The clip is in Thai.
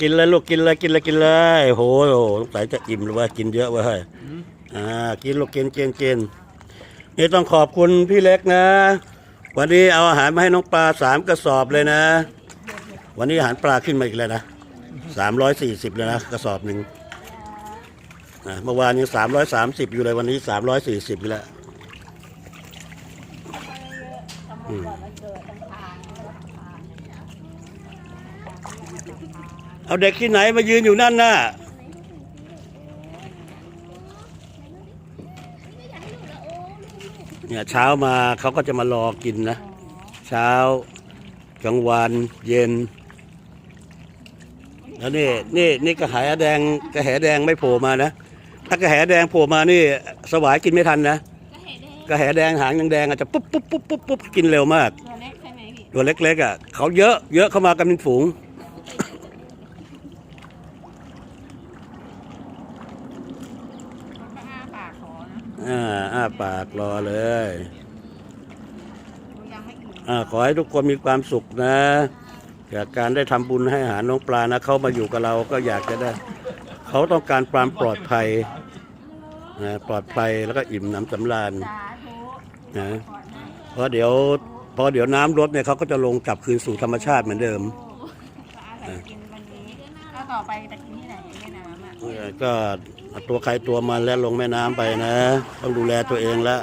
กินเลยลูกกินเลยกินเลยกินเลยโหโหสงสัยจะอิ่มหรือว่ากินเยอะเว้ยอ่ากินลูกกินกินกินนี่ต้องขอบคุณพี่เล็กนะ วันนี้เอาอาหารมาให้น้องปลาสามกระสอบเลยนะ วันนี้อาหารปลาขึ้นมาอีกแล้วนะสามร้อยสี่สิบเลยนะกระสอบหนึ่งนะเมื่อวานยังสามร้อยสามสิบอยู่เลยวันนี้สามร้อยสี่สิบอยู่แล้วอืม เอาเด็กที่ไหนมายืนอยู่นั่นน่ะเนี่ยเช้ามาเขาก็จะมารอกินนะ เช้ากลางวันเย็น แล้วนี่นี่นี่กระหายแดงกระแหแดงไม่โผล่มานะ ถ้ากระแหแดงโผล่มานี่ สวายกินไม่ทันนะกระแหแดงหางยังแดงอาจจะปุ๊บปุ๊บปุ๊บปุ๊บปุ๊บกินเร็วมากตัวเล็กใช่ไหมพี่ตัวเล็กๆอะเขาเยอะเยอะเข้ามากันเป็นฝูง มันก็อ้าปากข อนะอ่าอ้าปากรอเลยดูยังไม่อิ่มอ่าขอให้ทุกคนมีความสุขนะจากการได้ทำบุญให้อาหารน้องปลานะเขามาอยู่กับเราก็อยากจะได้ เขาต้องการความปลอดภัยนะปลอดภัยแล้วก็อิ่มหน้ำสำราญสาธุนะก่อนให้เพราะเดี๋ยวพอเดี๋ยวน้ำลดเนี่ยเขาก็จะลงกลับคืนสู่ธรรมชาติเหมือนเดิมก็อาศัยกินวันนี้แล้วต่อไปจะกินที่ไหนแม่น้ำอะเออ ก็ตัวใครตัวมันแล้วลงแม่น้ำไปนะ ต้องดูแลตัวเองแล้ว